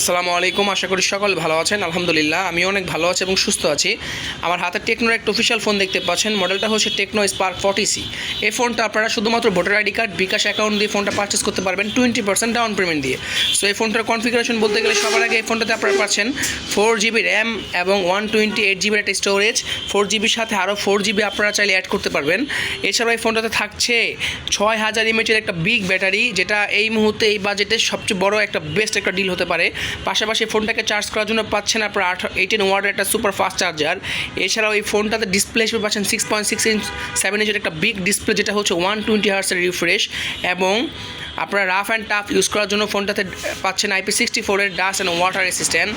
আসসালামু আলাইকুম, আশা করি সকল ভালো আছেন, আলহামদুলিল্লাহ। আমি অনেক ভালো আছি এবং সুস্থ আছি। আমার হাতে টেকনোর একটা অফিসিয়াল ফোন দেখতে পাচ্ছেন। মডেলটা হচ্ছে টেকনো স্পার্ক ফর্টি সি। এই ফোনটা আপনারা শুধুমাত্র voter ID card, bKash account দিয়ে ফোনটা পারচেস করতে পারবেন টোয়েন্টি পার্সেন্ট ডাউন পেমেন্ট দিয়ে। সো এই ফোনটার কনফিগারেশন বলতে গেলে সবার আগে এই ফোনটাতে আপনারা পাচ্ছেন ফোর জিবি র্যাম এবং ওয়ান টোয়েন্টি এইট জিবির একটা স্টোরেজ ফোর জিবির সাথে আরও ফোর জিবি আপনারা চাইলে অ্যাড করতে পারবেন। এছাড়াও এই ফোনটাতে থাকছে ছয় হাজার ইমেজের একটা বিগ ব্যাটারি যেটা এই মুহূর্তে এই বাজেটে সবচেয়ে বড় একটা বেস্ট একটা ডিল হতে পারে। পাশাপাশি ফোনটাকে চার্জ করার জন্য পাচ্ছেন আপনার আট এইটিন ওয়ার্ডের একটা সুপার ফাস্ট চার্জার এছাড়াও এই ফোনটাতে ডিসপ্লে হিসেবে পাচ্ছেন six point six inch seven ইঞ্চের একটা বিগ ডিসপ্লে যেটা হচ্ছে ওয়ান টোয়েন্টি হার্সের রিফ্রেশ এবং আপনারা রাফ অ্যান্ড টাফ ইউজ করার জন্য ফোনটাতে পাচ্ছেন আইপি সিক্সটি ফোরের ডাস্ট অ্যান্ড ওয়াটার রেসিস্ট্যান্ট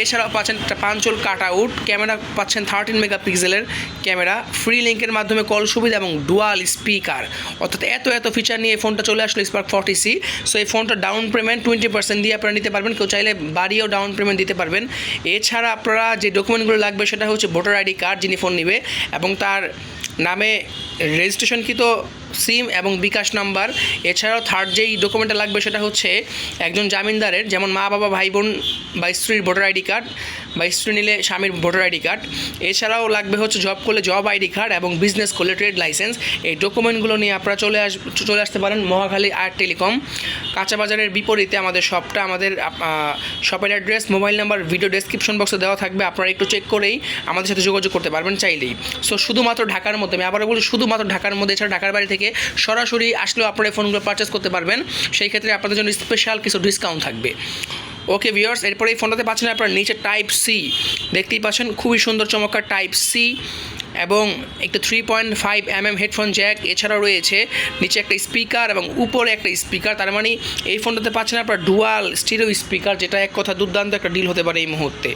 এছাড়াও পাচ্ছেন পাঞ্চল কাট আউট ক্যামেরা পাচ্ছেন থার্টিন মেগাপিক্সেলের ক্যামেরা ফ্রি লিঙ্কের মাধ্যমে কল সুবিধা এবং ডুয়াল স্পিকার অর্থাৎ এত এত ফিচার নিয়ে এই ফোনটা চলে আসলো স্পার্ক ফর্টি সি সো এই ফোনটা ডাউন পেমেন্ট টোয়েন্টি পার্সেন্ট দিয়ে আপনারা নিতে পারবেন। কেউ চাইলে বাড়িয়েও ডাউন পেমেন্ট দিতে পারবেন। এছাড়া আপনারা যে ডকুমেন্টগুলো লাগবে সেটা হচ্ছে ভোটার আইডি কার্ড যিনি ফোন নেবে এবং তার নামে রেজিস্ট্রেশনকৃত সিম এবং বিকাশ নাম্বার। এছাড়াও থার্ড যেই ডকুমেন্টটা লাগবে সেটা হচ্ছে একজন জামিনদারের, যেমন মা বাবা ভাই বোন বা স্ত্রীর ভোটার আইডি কার্ড। বা স্ত্রী নিলে স্বামীর ভোটার আইডি কার্ড। এছাড়াও লাগবে হচ্ছে জব করলে জব আইডি কার্ড এবং বিজনেস করলে ট্রেড লাইসেন্স এই ডকুমেন্টগুলো নিয়ে আপনারা চলে আস, চলে আসতে পারেন মহাখালী আর টেলিকম। কাঁচা বাজারের বিপরীতে আমাদের শপটা আমাদের শপের address mobile number video description বক্সে দেওয়া থাকবে। আপনারা একটু চেক করেই আমাদের সাথে যোগাযোগ করতে পারবেন চাইলেই। সো শুধুমাত্র ঢাকার মধ্যে, আমি আবার বলি শুধুমাত্র ঢাকার মধ্যে, এছাড়া ঢাকার বাড়ি থেকে সরাসরি আসলেও আপনারা ফোনগুলো পারচেস করতে পারবেন। সেই ক্ষেত্রে আপনাদের জন্য স্পেশাল কিছু ডিসকাউন্ট থাকবে। ওকে ভিউয়ার্স এরপরে এই ফোনটাতে পাচ্ছেন আপনার নিচে টাইপ সি দেখতেই পাচ্ছেন, খুবই সুন্দর, চমৎকার টাইপ সি এবং একটা three point five M M headphone jack এছাড়াও রয়েছে। নিচে একটা স্পিকার এবং উপরে একটা স্পিকার তার মানে এই ফোনটাতে পাচ্ছেন আপনার ডুয়াল স্টিরিও স্পিকার যেটা এক কথা দুর্দান্ত একটা ডিল হতে পারে এই মুহূর্তে।